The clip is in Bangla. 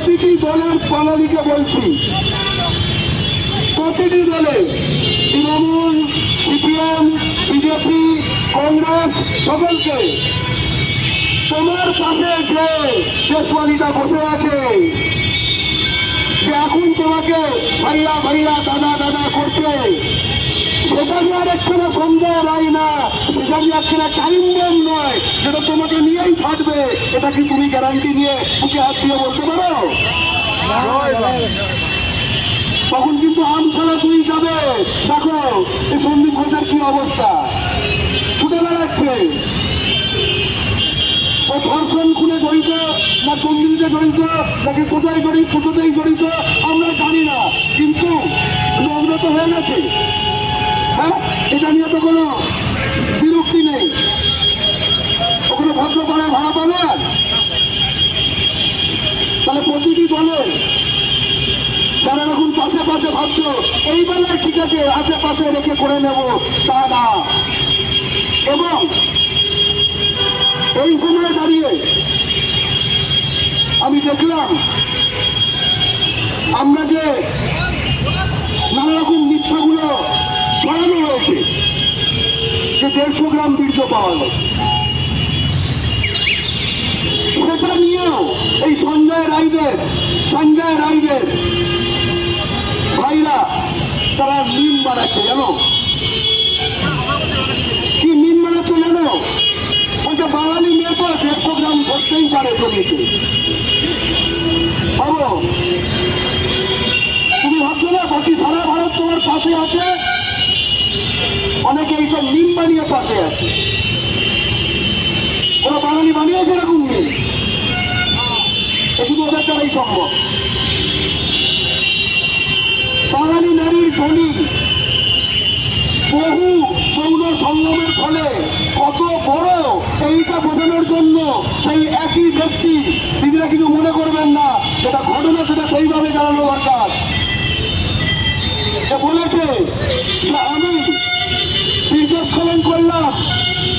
প্রতিটি দলের প্রণালীকে বলছি। প্রতিটি দলে তৃণমূল, সিপিএম, বিজেপি, কংগ্রেস সকলকে তোমার পাশে যে দেশওয়ালিটা বসে আছে, যে এখন তোমাকে ভাইয়া ভাইয়া দাদা দাদা করছে সেটা যে আর একখানা সন্দেহ রায় না। সেটা যে একখানা টাইম নয়। যেটা তোমাকে নিয়েই ফাটবে এটা কি তুমি গ্যারান্টি নিয়ে বুকে হাত দিয়ে বলতে পারো? তখন কিন্তু আম ছাড়া তুই যাবে। দেখো, এই সন্দীপ ঘোষের কি অবস্থা? ছুটে বেড়াচ্ছে। ও ধর্ষণ খুনে জড়িত না চন্দ্রিতে জড়িত, নাকি কোথায় জড়িত কোথাতেই জড়িত, আমরা জানি না। কিন্তু অগ্রত হয়ে গেছে হ্যাঁ এটা নিয়ে তো কোনো বিরক্তি নেই ওখানে ভদ্র করে ভাড়া পাবেন তাহলে প্রতিটি দলের যারা এখন পাশে পাশে ভাবছ? এই বেলায় ঠিক আছে, আশেপাশে রেখে করে নেব তা না এবং এই সময় দাঁড়িয়ে আমি দেখলাম, আমরা যে নানা রকম মিথ্যাগুলো ছড়ানো হয়েছে, যে দেড়শো গ্রাম বীর্য পাওয়া গেল সেটা নিয়েও এই সঞ্জয় রায়দের সঞ্জয় রায়দের তারা মিম বানাচ্ছে, জানো? কি মিম বানাচ্ছে জানো? বলছে বাঙালি মেয়ে তো দেড়শো গ্রাম ধরতেই পারে জমিতে। তুমি ভাবছ না, বাকি সারা ভারত তোমার পাশে আছে? অনেকে এইসব মিম বানিয়ে পাশে আছে। ওরা বাঙালি বানিয়েছে এরকম সংগ্রামের ফলে কত বড় এইটা বোঝানোর জন্য সেই একই ব্যক্তি নিজেরা কিছু মনে করবেন না, যেটা ঘটনা সেটা সেইভাবে জানানো দরকার। সে বলেছে যে আমি বীর্যস্খলন করলাম।